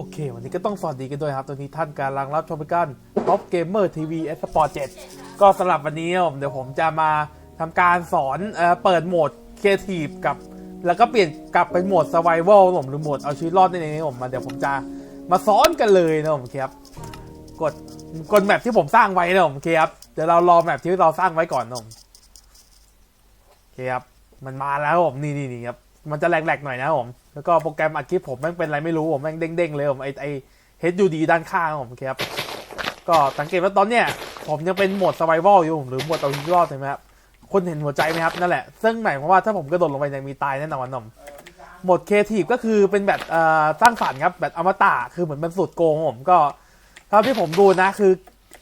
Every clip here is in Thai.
โอเค วันนี้ก็ต้องสวัสดีกันด้วยครับตอนนี้ท่านกำลังรับชมกัน Top Gamer TV S Sport 7ก็สำหรับวันนี้เดี๋ยวผมจะมาทำการสอนเออเปิดโหมด Creative กับ แล้วก็เปลี่ยนกลับเป็นโหมด Survival ผมหรือโหมดเอาชีวิตรอดในนี้ผมมาเดี๋ยวผมจะมาสอนกันเลยนะผมครับกดกดแมปที่ผมสร้างไว้นะผมครับเดี๋ยวเรารอแมปที่เราสร้างไว้ก่อนนะผมคครับมันมาแล้วผมนี่นี่นี่ครับมันจะแหลกๆหน่อยนะผม แล้วก็โปรแกรมอัดคลิปผมแม่งเป็นอะไรไม่รู้ผมแม่งเด้งๆเลยผมไอไอ HUD ด้านข้างผมครับ ก็สังเกตว่าตอนเนี้ยผมยังเป็นโหมด Survival อยู่หรือโหมดเอาชีวิตรอดใช่ไหมครับคนเห็นหัวใจไหมครับนั่นแหละ ซึ่งหมายความว่าถ้าผมกระโดดลงไปเนี่ยมีตายแน่นอนผมโหมด Creative ก็คือเป็นแบบเอ่อสร้างสรรค์ครับแบบอมตะคือเหมือนเป็นสูตรโกงผมก็เท่าที่ผมดูนะคือ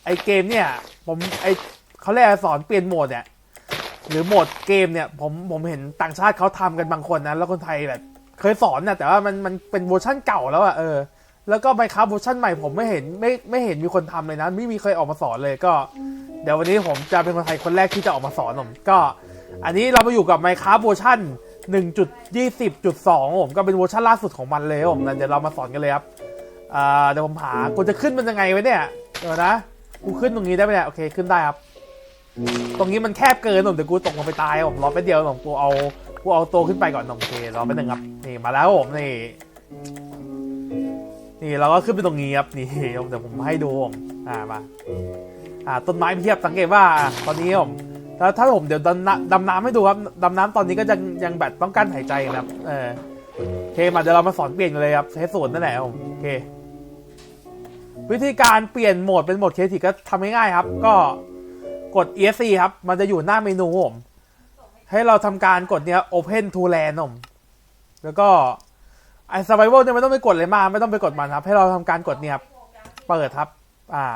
ไอเกมเนี่ย ผมไอเขาเรียกสอนเปลี่ยนโหมดเนี่ยหรือโหมดเกมเนี่ยผมผมเห็นต่างชาติเขาทำกันบางคนนะแล้วคนไทยแบบ เคยสอนนะแต่ว่ามันมันเป็นเวอร์ชั่นเก่าแล้วอะเออ แล้วก็ไมครับเวอร์ชันใหม่ผมไม่เห็นไม่ไม่เห็นมีคนทำเลยนะ ไม่มีใครออกมาสอนเลยก็ เดี๋ยววันนี้ผมจะเป็นคนไทยคนแรกที่จะออกมาสอนผมก็ อันนี้เรามาอยู่กับไมครับเวอร์ชัน1.20.2ผมก็เป็นเวอร์ชันล่าสุดของมันเลยผมนะเดี๋ยวเรามาสอนกันเลยครับเดี๋ยวผมหากูจะขึ้นมันยังไงไว้เนี่ยเดี๋ยวนะกูขึ้นตรงนี้ได้ไหมเนี่ยโอเคขึ้นได้ครับ ตรงนี้มันแคบเกินผมเดี๋ยวกูตกลงไปตายผมรอแป๊บเดียวผมกูเอา กูเอาตัวขึ้นไปก่อนโอเครอแป๊บนึงครับนี่มาแล้วผมนี่ นี่เราก็ขึ้นไปตรงนี้ครับนี่เดี๋ยวผมให้ดูผมอ่ามาอ่าต้นไม้เพียบสังเกตว่าตอนนี้ผมถ้าถ้าผมเดี๋ยวดำน้ำให้ดูครับดำน้ำตอนนี้ก็ยังยังแบบต้องกั้นหายใจครับ เออโอเคมาเดี๋ยวเรามาสอนเปลี่ยนกันเลยครับใช้สูตรนั่นแหละครับผมโอเค วิธีการเปลี่ยนโหมดเป็นโหมดเคทีก็ทำง่ายๆครับ ก็กด ESC ครับ มันจะอยู่หน้าเมนูผม ให้เราทำการกดเนี้ย Open to Land ผมแล้วก็ไอ้ Survival เนี่ยไม่ต้องไปกดเลยมาไม่ต้องไปกดมันครับ ให้เราทำการกดเนี่ยเปิดครับ อ่า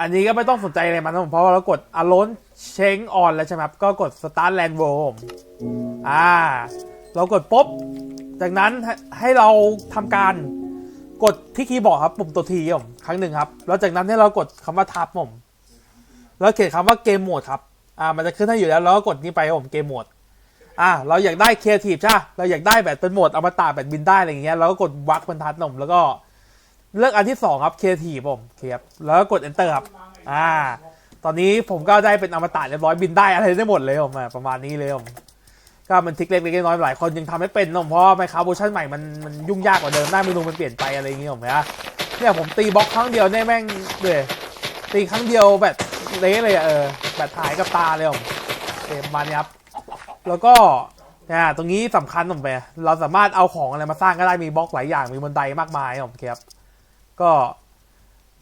อันนี้ก็ไม่ต้องสนใจอะไรมันนะผมเพราะว่าเรากด Alone Change On แล้วใช่ไหมครับก็กด Start Land World ผมอ่า เรากดปุ๊บจากนั้นให้ให้เราทำการกดที่คีย์บอร์ดครับปุ่มตัวทีผมครั้งหนึ่งครับ แล้วจากนั้นให้เรากดคำว่าทับผม แล้วเขียนคำว่าเกมโหมดครับ อ่ามันจะขึ้นให้อยู่แล้วแล้วก็กดนี้ไปผมเกมโหมดอ่าเราอยากได้ครีเอทีฟใช่เราอยากได้แบบเป็นโหมดอมตะแบบบินได้อะไรอย่างเงี้ยเราก็กดวักบรรทัดผมแล้วก็เลือกอันที่สองครับครีเอทีฟผมเคครับแล้วก็กด enter ครับอ่า ตอนนี้ผมก็ได้เป็นอมตะเรียบร้อยบินได้อะไรได้หมดเลยผมประมาณนี้เลยผมก็มันทิกเล็กๆน้อยหลายคนยังทำไม่เป็นนะเพราะไมครับเวอร์ชันใหม่มันมันยุ่งยากกว่าเดิมหน้าเมนูมันเปลี่ยนไปอะไรอย่างเงี้ยผมนะเนี่ยผมตีบล็อกครั้งเดียวเนี่ยแม่งเลยตีครั้งเดียวแบบ เละเลยอะเออแบบถ่ายกับตาเลยผมเกมมานี่ครับ แล้วก็เนี่ยตรงนี้สำคัญผมไปเราสามารถเอาของอะไรมาสร้างก็ได้มีบล็อกหลายอย่างมีบันไดมากมายผมครับ ก็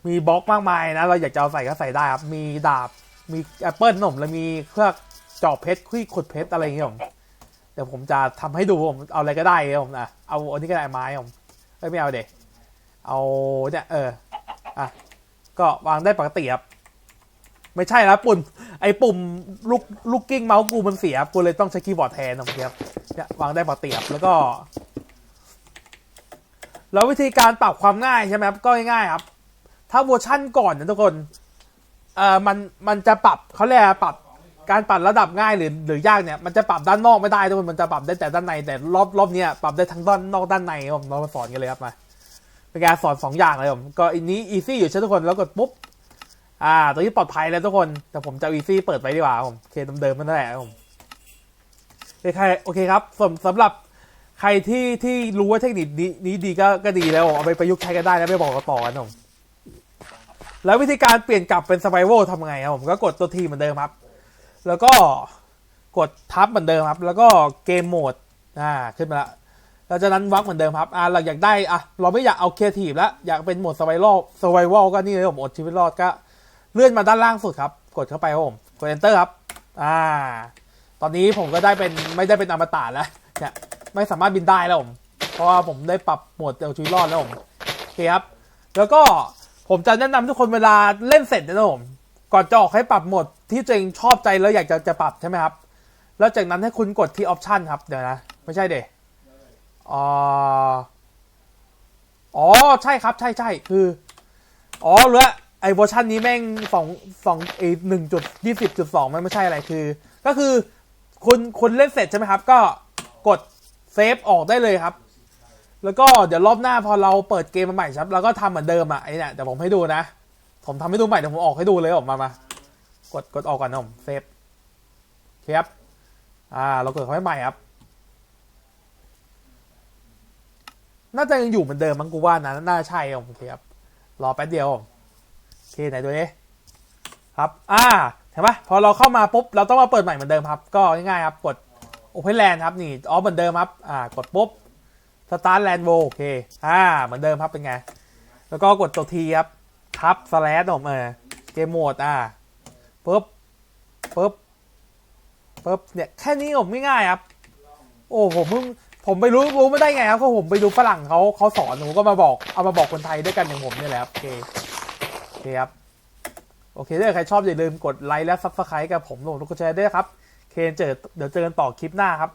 มีบล็อกมากมายนะ เราอยากจะเอาใส่ก็ใส่ได้ครับ มีดาบมีแอปเปิลผมแล้วมีเครื่องเจาะเพชรคุยขุดเพชรอะไรอย่างเงี้ยผมเดี๋ยวผมจะทำให้ดูผมเอาอะไรก็ได้ผมนะเอาอันนี้ก็ได้ไม้ผมเอ้ยไม่เอาเด็เอาเนี่ยเอออะก็วางได้ปกติครับ ไม่ใช่แล้วปุ่มไอ้ปุ่มลูกลูกกิ้งเมาส์กูมันเสียกูเลยต้องใช้คีย์บอร์ดแทนนะครับเนี่ยวางได้ปกติครับแล้วก็ แล้ววิธีการปรับความง่ายใช่ไหมครับก็ง่ายครับ ถ้าเวอร์ชั่นก่อนนะทุกคนเอ่อมันมันจะปรับเขาเรียกปรับการปรับระดับง่ายหรือหรือยากเนี่ยมันจะปรับด้านนอกไม่ได้ทุกคนมันจะปรับได้แต่ด้านในแต่รอบรอบเนี้ยปรับได้ทั้งด้านนอกด้านในผมเรามาสอนกันเลยครับมาเป็นการสอนสองอย่างเลยผมก็อันนี้อีซี่อยู่ใช่ทุกคนแล้วกดปุ๊บ อ่า ตัวนี้ปลอดภัยแล้วทุกคน แต่ผมจะอีซี่เปิดไปดีกว่าผมโอเคเดิมๆมันนั่นแหละผมโอเคโอเคครับสำสำหรับใครที่ที่รู้ว่าเทคนิคนี้นี้ดีก็ก็ดีแล้วผมเอาไปประยุกต์ใช้กันได้แล้วไม่บอกต่อกันผมแล้ววิธีการเปลี่ยนกลับเป็นสไปโวทำไงครับผมก็กดตัวทีเหมือนเดิมครับ แล้วก็กดทับเหมือนเดิมครับ แล้วก็เกมโหมดอ่าขึ้นมาแล้วหลังจากนั้นวักเหมือนเดิมครับ อ่าเราอยากได้อะเราไม่อยากเอาเอทีฟแล้ว อยากเป็นโหมดสไวรัลสไวรัลก็นี่เลยผมอดชีวิตรอดก็ เลื่อนมาด้านล่างสุดครับ กดเข้าไปครับผมกด enter ครับ อ่า ตอนนี้ผมก็ได้เป็นไม่ได้เป็นอมตะแล้วเนี่ยไม่สามารถบินได้แล้วผม เพราะว่าผมได้ปรับโหมดเอาชีวิตรอดแล้วผมโอเคครับ แล้วก็ผมจะแนะนำทุกคนเวลาเล่นเสร็จนะผม ก่อนจะออกให้ปรับโหมดที่ตัวเองชอบใจแล้วอยากจะจะปรับใช่ไหมครับ แล้วจากนั้นให้คุณกดที่ออปชันครับเดี๋ยวนะ ไม่ใช่เดอ๋ออ๋อใช่ครับใช่ใช่คือ อ๋อเลือ ไอเวอร์ชันนี้แม่งสองสองไอหนึ่งจุดยี่สิบจุดสองมันไม่ใช่อะไรคือ ก็คือคุณคุณเล่นเสร็จใช่ไหมครับ ก็กดเซฟออกได้เลยครับ แล้วก็เดี๋ยวรอบหน้าพอเราเปิดเกมมาใหม่ครับเราก็ทำเหมือนเดิมอะไอเนี่ยเดี๋ยวผมให้ดูนะ ผมทำให้ดูใหม่เดี๋ยวผมออกให้ดูเลยออกมามากดกดออกก่อนนะผมเซฟเครับอ่า เราเกิดเขาให้ใหม่ครับน่าจะยังอยู่เหมือนเดิมมั้งกูว่านะน่าใช่ครับโอเครับรอแป๊บเดียวผม เคไหนดูดิครับอ่าเห็นปะพอเราเข้ามาปุ๊บเราต้องมาเปิดใหม่เหมือนเดิมครับ ก็ง่ายๆครับกด Open Land ครับนี่อ๋อเหมือนเดิมครับอ่ากดปุ๊บ Start Land w o โอเคอ่าเหมือนเดิมครับเป็นไง แล้วก็กดตัวทีครับทับสแลชผมเออเกมโหมดอ่าปุ๊บปุ๊บปุ๊บเนี่ยแค่นี้ผมง่ายๆครับ โอ้ผมเพิ่งผมไปรู้รู้ไม่ได้ไงครับก็ผมไปดูฝรั่งเขาเขาสอนผมก็มาบอกเอามาบอกคนไทยด้วยกันอย่างผมเนี่ยแหละครับโอเค เคครับ โอเคถ้าใครชอบอย่าลืมกดไลค์และซับสไครต์กับผมลงทุกคนแชร์ด้วยครับ เคนเจอเดี๋ยวเจอกันต่อคลิปหน้าครับ